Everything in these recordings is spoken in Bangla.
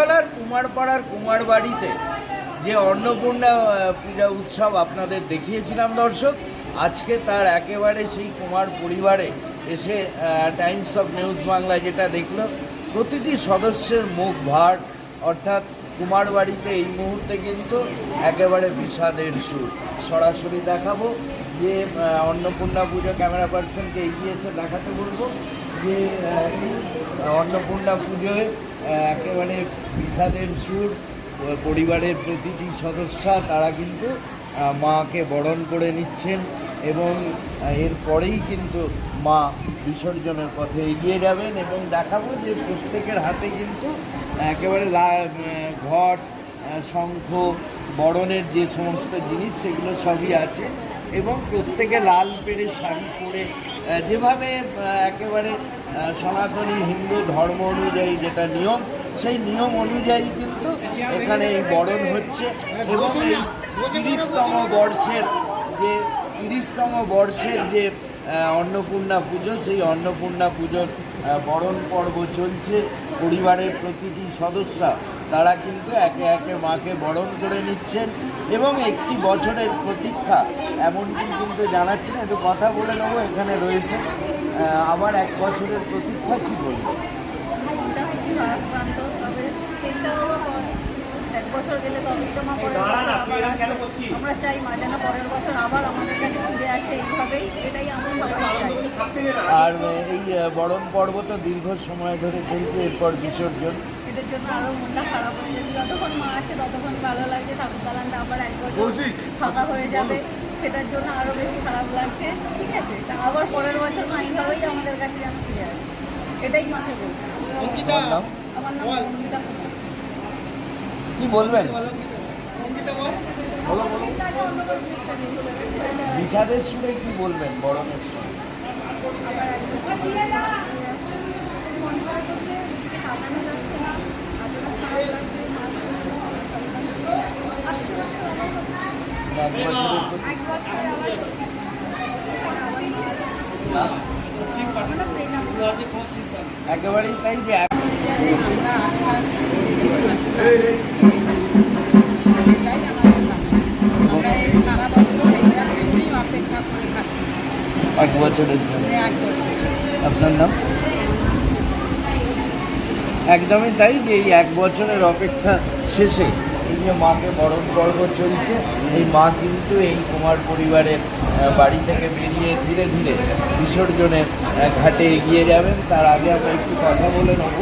চণ্ডীতলার কুমারপাড়ার কুমার বাড়িতে যে অন্নপূর্ণা পূজা উৎসব আপনাদের দেখিয়েছিলাম দর্শক, আজকে তার একেবারে সেই কুমার পরিবারে এসে টাইমস অফ নিউজ বাংলা যেটা দেখল, প্রতিটি সদস্যের মুখ ভার, অর্থাৎ কুমার বাড়িতে এই মুহূর্তে কিন্তু একেবারে বিষাদের সুর। সরাসরি দেখাবো যে অন্নপূর্ণা পুজো ক্যামেরা পার্সনকে এগিয়ে এসে দেখাতে বলব যে অন্নপূর্ণা পুজোয় একেবারে বিষাদের সুর পরিবারের প্রতিটি সদস্য, তারা কিন্তু মাকে বরণ করে নিচ্ছেন এবং এরপরেই কিন্তু মা বিসর্জনের পথে এগিয়ে যাবেন এবং দেখাবো যে প্রত্যেকের হাতে কিন্তু একেবারে ঘট শঙ্খ, বরণের যে সমস্ত জিনিস, সেগুলো সবই আছে এবং প্রত্যেকে লাল পেরে শাড়ি পরে যেভাবে একেবারে সনাতনী হিন্দু ধর্ম অনুযায়ী যেটা নিয়ম, সেই নিয়ম অনুযায়ী কিন্তু এখানে এই বরণ হচ্ছে এবং এই তিরিশতম বর্ষের যে তিরিশতম বর্ষের যে অন্নপূর্ণা পুজো, সেই অন্নপূর্ণা পুজোর বরণ পর্ব চলছে। পরিবারের প্রতিটি সদস্য, তারা কিন্তু একে একে মাকে বরণ করে নিচ্ছেন এবং একটি বছরের প্রতীক্ষা এমনটি কিন্তু জানাচ্ছেন, একটু কথা বলে নেব, এখানে রয়েছে। আবার এক বছরের প্রতীক্ষা, কী বলব? চেষ্টা। আমরা চাই মা যেন পরের বছর আবার আমাদের কাছে ফিরে আসে এইভাবেই এটাই আমরা আর এই বরণ পর্ব তো দীর্ঘ সময় ধরে চলছে এরপর বিসর্জন। এদের জন্য আরও মনটা খারাপ হয়ে যাচ্ছে যতক্ষণ মা আছে ততক্ষণ ভালো লাগছে ঠাকুর দালানটা আবার এক বছর ফাঁকা হয়ে যাবে সেটার জন্য আরও বেশি খারাপ লাগছে ঠিক আছে? তা আবার পরের বছর মা এইভাবেই আমাদের কাছে যেন ফিরে আসে। এটাই মাকে বলছি আমার নাম? অঙ্কিতা কি বলবেন? বিষাদের সুরে কি বলবেন বরণের সুরে? আবার এক বছর এক বছরের জন্য। বছর আপনার নাম? একদমই তাই যে এই এক বছরের অপেক্ষা শেষে এই যে মাকে বরণ পর্ব চলছে এই মা কিন্তু এই কুমার পরিবারের বাড়ি থেকে বেরিয়ে ধীরে ধীরে বিসর্জনের ঘাটে এগিয়ে যাবেন। তার আগে আমরা একটু কথা বলে নেব।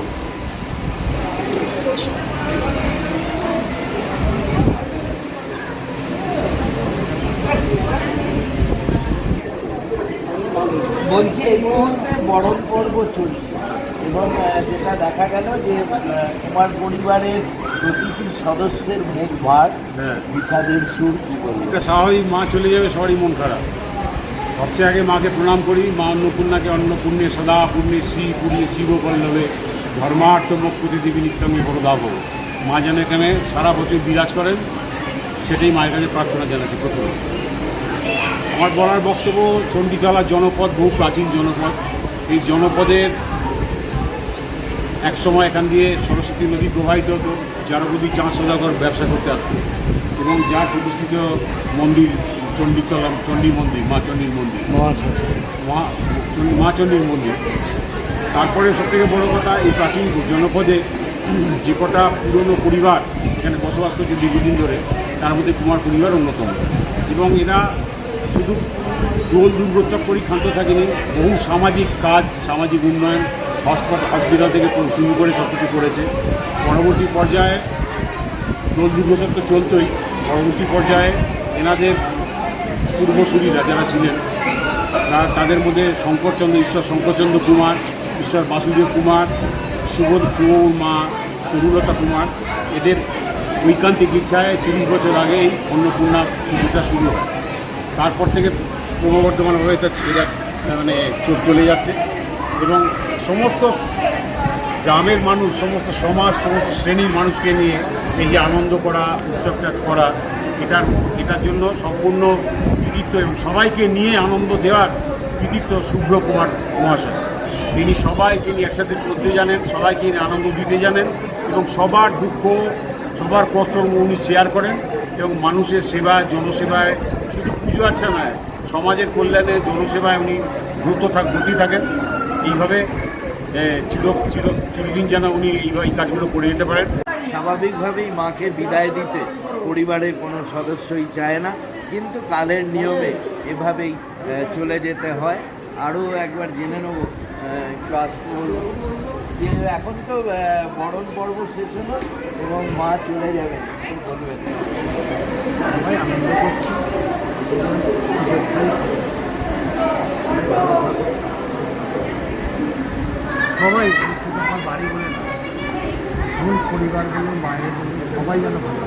বলছি এই মুহূর্তে বরণ পর্ব চলছে এবং যেটা দেখা গেল যে কুমার পরিবারের প্রতিটি সদস্যের মুখ ভার হ্যাঁ। বিষাদের সুর কি বলব? এটা স্বাভাবিক মা চলে যাবে সবারই মন খারাপ। সবচেয়ে আগে মাকে প্রণাম করি। মা অন্নপূর্ণাকে অন্নপূর্ণে সদা পূর্ণে শ্রী পুরী শিব পল্লবে। ধর্মার্থ মুক্তি দেবী নিত্যমে বরদাভ মা যেন এখানে সারা বছর বিরাজ করেন সেটাই মায়ের কাছে প্রার্থনা জানাচ্ছি প্রথমে। আমার বলার বক্তব্য চণ্ডীতলা জনপদ, বহু প্রাচীন জনপদ। এই জনপদের এক সময় এখান দিয়ে সরস্বতী নদী প্রবাহিত হতো, যার প্রতি চাঁদ সদাগর ব্যবসা করতে আসতো। এবং যার প্রতিষ্ঠিত মন্দির চণ্ডীতলা, চণ্ডী মন্দির, মা চণ্ডীর মন্দির। মা মা চণ্ডীর মন্দির। তারপরে সবথেকে বড় কথা, এই প্রাচীন জনপদে যে কটা পুরনো পরিবার এখানে বসবাস করছে দীর্ঘদিন ধরে, তার মধ্যে কুমার পরিবার অন্যতম। এবং এরা শুধু দোল দুর্গোৎসব করেই ক্ষান্ত থাকেনি, বহু সামাজিক কাজ, সামাজিক উন্নয়ন, হসপিটাল হসপিটাল থেকে শুরু করে সব কিছু করেছে। পরবর্তী পর্যায়ে দোল দুর্গোৎসব তো চলতোই, পরবর্তী পর্যায়ে এনাদের পূর্বসূরীরা যারা ছিলেন, তারা তাদের মধ্যে শঙ্করচন্দ্র, ঈশ্বর শঙ্করচন্দ্র কুমার, ঈশ্বর বাসুদেব কুমার সুবোধ শুভর মা, তরুলতা কুমার, এদের ঐকান্তিক ইচ্ছায় তিরিশ বছর আগেই অন্নপূর্ণা পুজোটা শুরু হয়। তারপর থেকে ক্রমবর্ধমানভাবে এটা মানে চলে যাচ্ছে। এবং সমস্ত গ্রামের মানুষ, সমস্ত সমাজ, সমস্ত শ্রেণির মানুষকে নিয়ে এই যে আনন্দ করা, উৎসবটা করা, এটার এটার জন্য সম্পূর্ণ কৃতিত্ব এবং সবাইকে নিয়ে আনন্দ দেওয়ার কৃতিত্ব শুভ্র কুমার মহাশয়। তিনি সবাইকে নিয়ে একসাথে চলতে জানেন, সবাইকে নিয়ে আনন্দ দিতে জানেন এবং সবার দুঃখ, সবার কষ্ট উনি শেয়ার করেন এবং মানুষের সেবা, জনসেবায় শুধু পুজো আচ্ছা না সমাজের কল্যাণে, জনসেবায় উনি দ্রুত থাক, গতি থাকেন। এইভাবে চির চির, চিরদিন যেন উনি এইভাবে এই কাজগুলো করে যেতে পারেন। স্বাভাবিকভাবেই মাকে বিদায় দিতে পরিবারের কোনো সদস্যই চায় না। কিন্তু কালের নিয়মে এভাবেই চলে যেতে হয়। আরও একবার জেনে নেব ক্লাস যে এখন তো বরণ পর্ব শেষ হলো এবং মা চলে বলবেন সবাই বাড়ি বলে না। পরিবার বলুন বাইরে বলুন সবাই যেন ভালো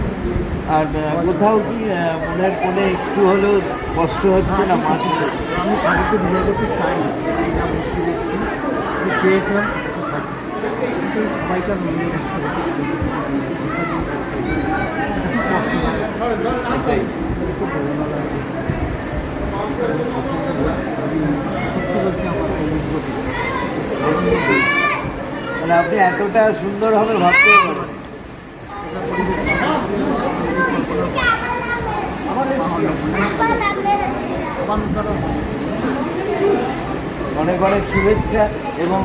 আর কোথাও কি মনের কোণে একটু হলেও কষ্ট হচ্ছে না মাছ চলে যাবে? আমি ঠাকুরকে বিদায় করতে চাই না। চেয়েছিলাম মনে। মানে আপনি এতটা সুন্দরভাবে ভাবতে পারেন অনেক অনেক শুভেচ্ছা এবং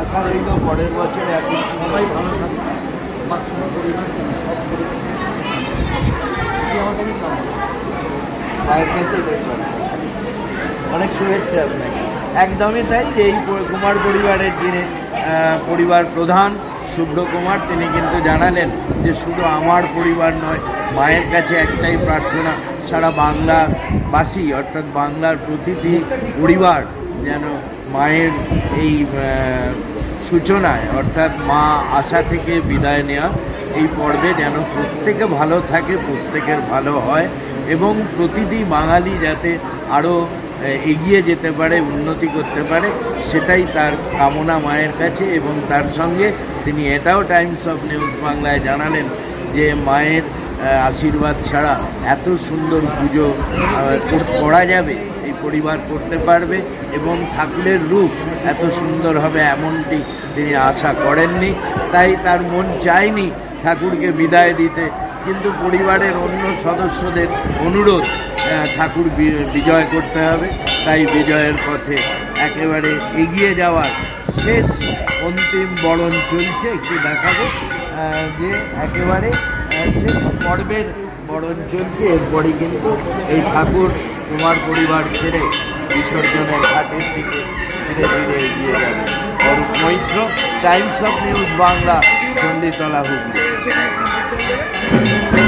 আশা রইল পরের বছর একই সবাই ভালো থাকে আমার কোনো পরিবার সব পরিবার। এটি আমার কাছে কামনা। মায়ের কাছে দেখবেন অনেক শুভেচ্ছা আপনাকে। একদমই তাই যে এই কুমার পরিবারের যিনি পরিবার প্রধান। শুভ্র কুমার তিনি কিন্তু জানালেন যে শুধু আমার পরিবার নয়, মায়ের কাছে একটাই প্রার্থনা, সারা বাংলাবাসী, অর্থাৎ বাংলার প্রতিটি পরিবার যেন মায়ের এই সূচনায়, অর্থাৎ মা আশা থেকে বিদায় নেওয়া এই পর্বে যেন প্রত্যেকে ভালো থাকে, প্রত্যেকের ভালো হয়, এবং প্রতিটি বাঙালি যাতে আরও এগিয়ে যেতে পারে, উন্নতি করতে পারে, সেটাই তার কামনা মায়ের কাছে এবং তার সঙ্গে তিনি এটাও টাইমস অফ নিউজ বাংলায় জানালেন যে মায়ের আশীর্বাদ ছাড়া এত সুন্দর পুজো করা যাবে, এই পরিবার করতে পারবে এবং ঠাকুরের রূপ এত সুন্দর হবে এমনটি তিনি আশা করেননি। তাই তার মন চায়নি ঠাকুরকে বিদায় দিতে। কিন্তু পরিবারের অন্য সদস্যদের অনুরোধ ঠাকুর বিজয় করতে হবে। তাই বিজয়ের পথে একেবারে এগিয়ে যাওয়ার শেষ অন্তিম বরণ চলছে। একটু দেখাবো যে একেবারে শেষ পর্বের বরণ চলছে। এরপরই কিন্তু এই ঠাকুর তোমার পরিবার ছেড়ে বিসর্জনের ঘাটের দিকে ধীরে ধীরে এগিয়ে যাবে। Arup Maitra Times of News Bangla, Chanditala Hooghly. Thank you.